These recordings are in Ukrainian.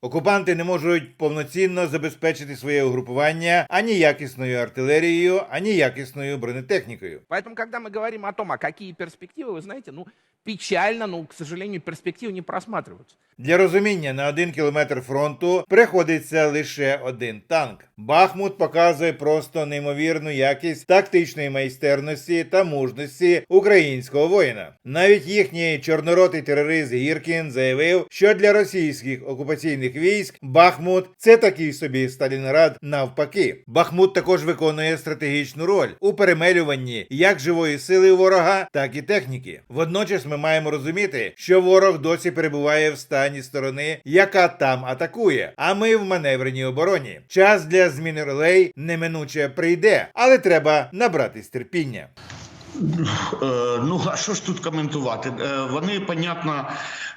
Окупанти не можуть повноцінно забезпечити своє угрупування ані якісною артилерією, ані якісною бронетехнікою. Поэтому, когда мы говорим о том, а какие перспективы, вы знаете, ну, печально, но, к сожалению, перспективы не просматриваются. Для розуміння на один кілометр фронту приходиться лише один танк. Бахмут показує просто неймовірну якість тактичної майстерності та мужності українського воїна. Навіть їхній чорноротий терорист Гіркін заявив, що для російських окупаційних військ Бахмут це такий собі Сталінград навпаки. Бахмут також виконує стратегічну роль у перемелюванні як живої сили ворога, так і техніки. Водночас ми маємо розуміти, що ворог досі перебуває в стані сторони, яка там атакує. А ми в маневреній обороні. Час для зміни ролей неминуче прийде, але треба набратись терпіння. Е, Ну, а що ж тут коментувати? Е, Вони, понятно,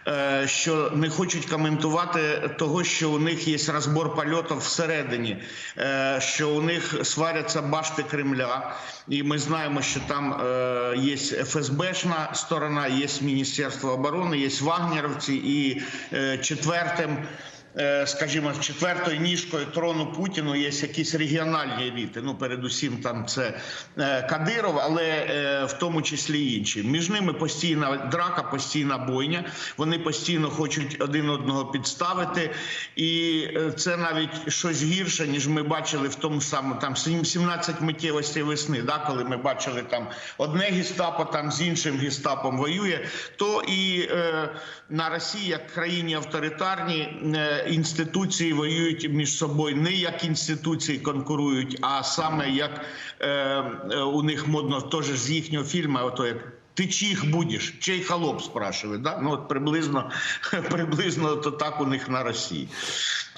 е, що не хочуть коментувати того, що у них є розбор польотів всередині, що у них сваряться башти Кремля, і ми знаємо, що там є ФСБшна сторона, є Міністерство оборони, є вагнерівці, і четвертим. Е, Скажімо, четвертою ніжкою трону Путіну є якісь регіональні еліти. Ну, передусім, там це е, Кадиров, але е, в тому числі інші. Між ними постійна драка, постійна бойня. Вони постійно хочуть один одного підставити, і це навіть щось гірше, ніж ми бачили в тому самому там 17 миттєвостей весни. Да, коли ми бачили там одне гестапо, там з іншим гестапом воює, то і е, на Росії, як країні авторитарній, е, інституції воюють між собою не як інституції конкурують, а саме як е, е, у них модно теж з їхнього фільму, ото як. Ти чих будеш, Чий холоп спрашиває, да? Ну от приблизно, приблизно то так у них на Росії.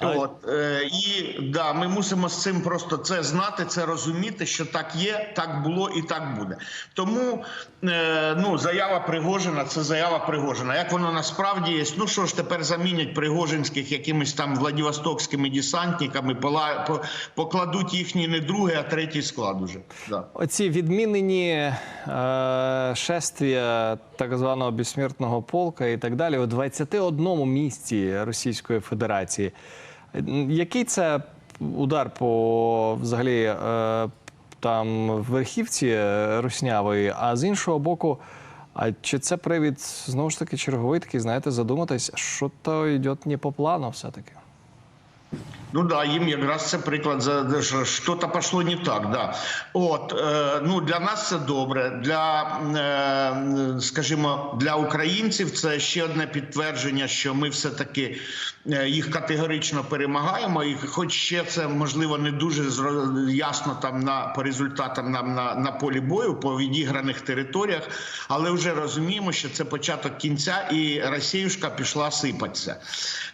От е, і да, ми мусимо з цим просто це знати, це розуміти, що так є, так було і так буде. Тому е, ну заява Пригожина, це заява Пригожина. Як воно насправді є? Ну що ж тепер замінять Пригожинських якимись там владивостокськими десантниками, покладуть їхній не другий, а третій склад уже. Да. Оці відмінені е, шествія так званого безсмертного полка і так далі у 21 місті Російської Федерації. Який це удар по взагалі е, там верхівці руснявої? А з іншого боку, а чи це привід знову ж таки черговий такий, знаєте, задуматись, що то йде не по плану все-таки? Ну да, їм якраз це приклад за що щось пішло не так. Да. От е, ну для нас це добре. Для е, скажімо, для українців це ще одне підтвердження, що ми все таки е, їх категорично перемагаємо. І хоч ще це можливо не дуже ясно там на по результатам нам на, на полі бою, по відіграних територіях, але вже розуміємо, що це початок кінця, і Росіюшка пішла сипатися.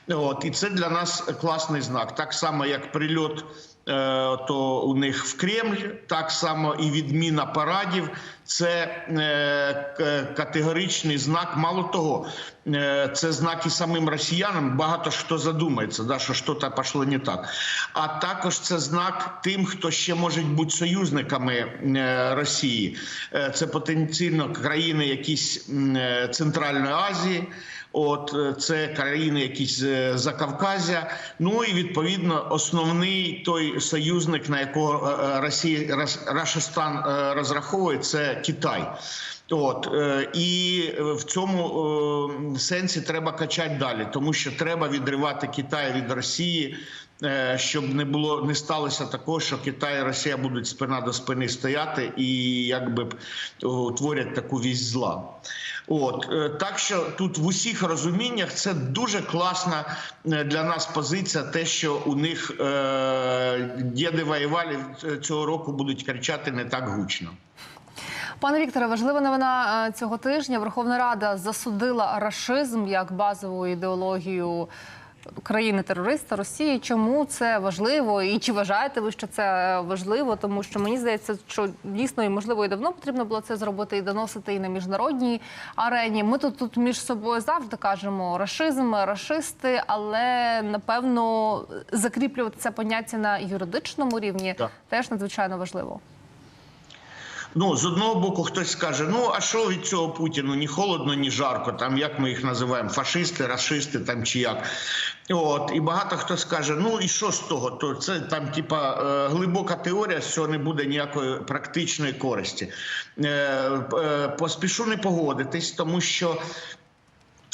От і це для нас класний знак. Так само, як прильот. е, То у них в Кремль так само і відміна парадів. Це е, категоричний знак. Мало того, е, це знак і самим росіянам. Багато хто задумається, да, що щось пішло не так. А також це знак тим, хто ще може бути союзниками Росії. Це потенційно країни, якісь Центральної Азії. От е, це країни, якісь за Закавказя. Ну і відповідно основний той союзник, на якого е, е, Росія Рос- Рашистан е, розраховує, це Китай. От е, і в цьому е, сенсі треба качати далі, тому що треба відривати Китай від Росії. Е, Щоб не було не сталося такого, що Китай і Росія будуть спина до спини стояти і якби утворять таку вісь зла. От е, так що тут в усіх розуміннях це дуже класна е, для нас позиція. Те, що у них діди воювали цього року будуть кричати не так гучно. Пане Вікторе, важлива новина цього тижня. Верховна Рада засудила рашизм як базову ідеологію країни-терориста Росії. Чому це важливо? І чи вважаєте ви, що це важливо? Тому що мені здається, що дійсно і можливо і давно потрібно було це зробити і доносити і на міжнародній арені. Ми тут тут між собою завжди кажемо рашизм, рашисти, але напевно закріплювати це поняття на юридичному рівні Так. теж надзвичайно важливо. Ну, з одного боку, хтось скаже: ну а що від цього Путіну? Ні холодно, ні жарко. Там як ми їх називаємо? Фашисти, расисти там чи як. От і багато хто скаже: ну і що з того? То це там, типа, е, глибока теорія, з цього не буде ніякої практичної користі. Е, е, Поспішу не погодитись, тому що.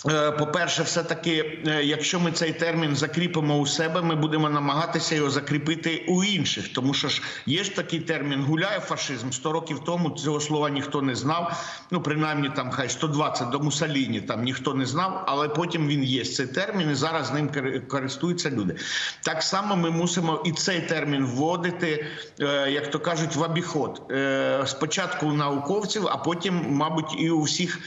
Е, По-перше, все-таки, е, якщо ми цей термін закріпимо у себе, ми будемо намагатися його закріпити у інших. Тому що ж є ж такий термін гуляє фашизм. 100 років тому цього слова ніхто не знав. Ну, принаймні, там хай 120 до Мусаліні там ніхто не знав, але потім він є цей термін, і зараз ним користуються люди. Так само ми мусимо і цей термін вводити, е, як то кажуть, в обіход. Спочатку у науковців, а потім, мабуть, і у всіх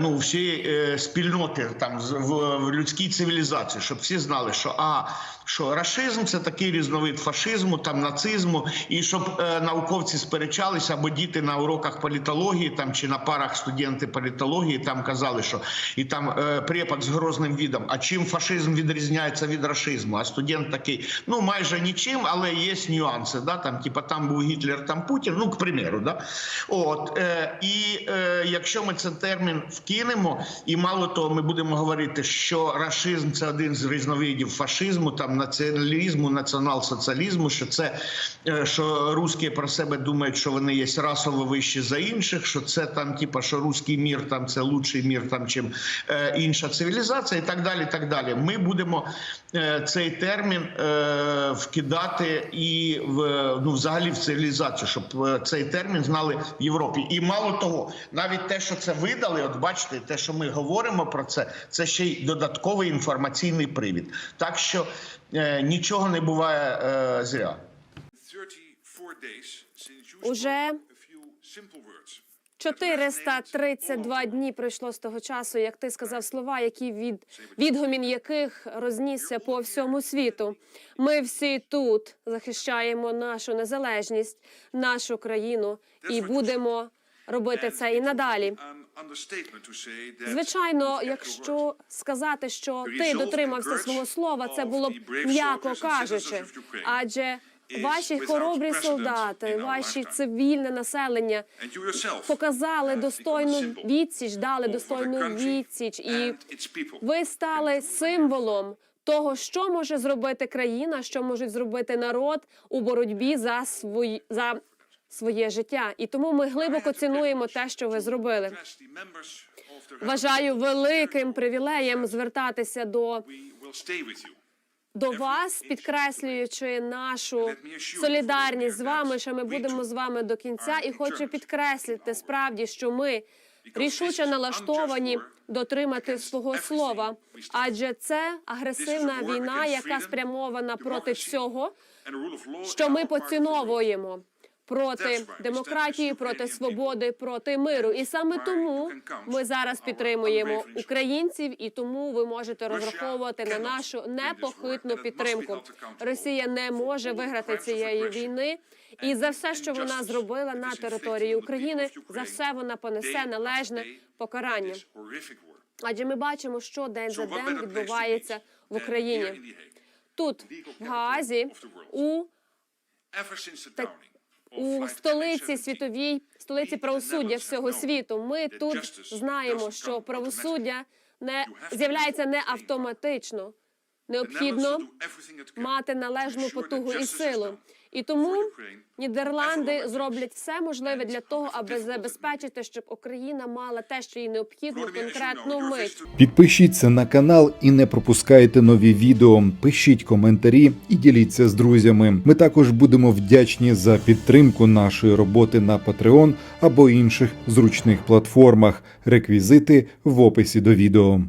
ну, всієї е, спільноти там в, людській цивілізації, щоб всі знали, що а що рашизм це такий різновид фашизму, там нацизму, і щоб е, науковці сперечалися або діти на уроках політології там чи на парах студенти політології там казали, що і там е, препод з грозним відом. А чим фашизм відрізняється від рашизму? А студент такий, ну майже нічим, але є нюанси. Да? Там, типа, там був Гітлер, там Путін. Ну, к примеру, да? От е, і е, якщо ми цей термін вкинемо, і мало того, ми будемо говорити, що рашизм це один з різновидів фашизму, там націоналізму, націонал-соціалізму, що це е, що русські про себе думають, що вони є расово вищі за інших, що це там, типа, що руський мір там це лучший мір, там чим е, інша цивілізація, і так далі. і так далі. Ми будемо е, цей термін е, вкидати і в ну, взагалі в цивілізацію, щоб е, цей термін знали в Європі. І мало того, навіть те, що це видали, от бачите, те, що ми говоримо про це, це ще й додатковий інформаційний привід. Так що е, нічого не буває е, зря. 34 days Уже spoke a few 432 дні пройшло з того часу, як ти сказав слова, які від відгомін яких рознісся по всьому світу. Ми всі тут захищаємо нашу незалежність, нашу країну, і будемо робити це і надалі. Звичайно, якщо сказати, що ти дотримався свого слова, це було б м'яко кажучи. Адже ваші хоробрі солдати, ваші цивільне населення показали достойну відсіч, дали достойну відсіч, і ви стали символом того, що може зробити країна, що можуть зробити народ у боротьбі за свої за своє життя. І тому ми глибоко цінуємо те, що ви зробили. Вважаю великим привілеєм звертатися до, до вас, підкреслюючи нашу солідарність з вами, що ми будемо з вами до кінця, і хочу підкреслити справді, що ми рішуче налаштовані дотримати свого слова, адже це агресивна війна, яка спрямована проти всього, що ми поціновуємо. Проти демократії, проти свободи, проти миру, і саме тому ми зараз підтримуємо українців, і тому ви можете розраховувати на нашу непохитну підтримку. Росія не може виграти цієї війни, і за все, що вона зробила на території України, за все вона понесе належне покарання. Адже ми бачимо, що день за день відбувається в Україні. Тут в Гаазі у Так, у столиці світовій, столиці правосуддя всього світу. Ми тут знаємо, що правосуддя не з'являється не автоматично. Необхідно мати належну потугу і силу. І тому Нідерланди зроблять все можливе для того, аби забезпечити, щоб Україна мала те, що їй необхідно в конкретну мить. Підпишіться на канал і не пропускайте нові відео. Пишіть коментарі і діліться з друзями. Ми також будемо вдячні за підтримку нашої роботи на Patreon або інших зручних платформах. Реквізити в описі до відео.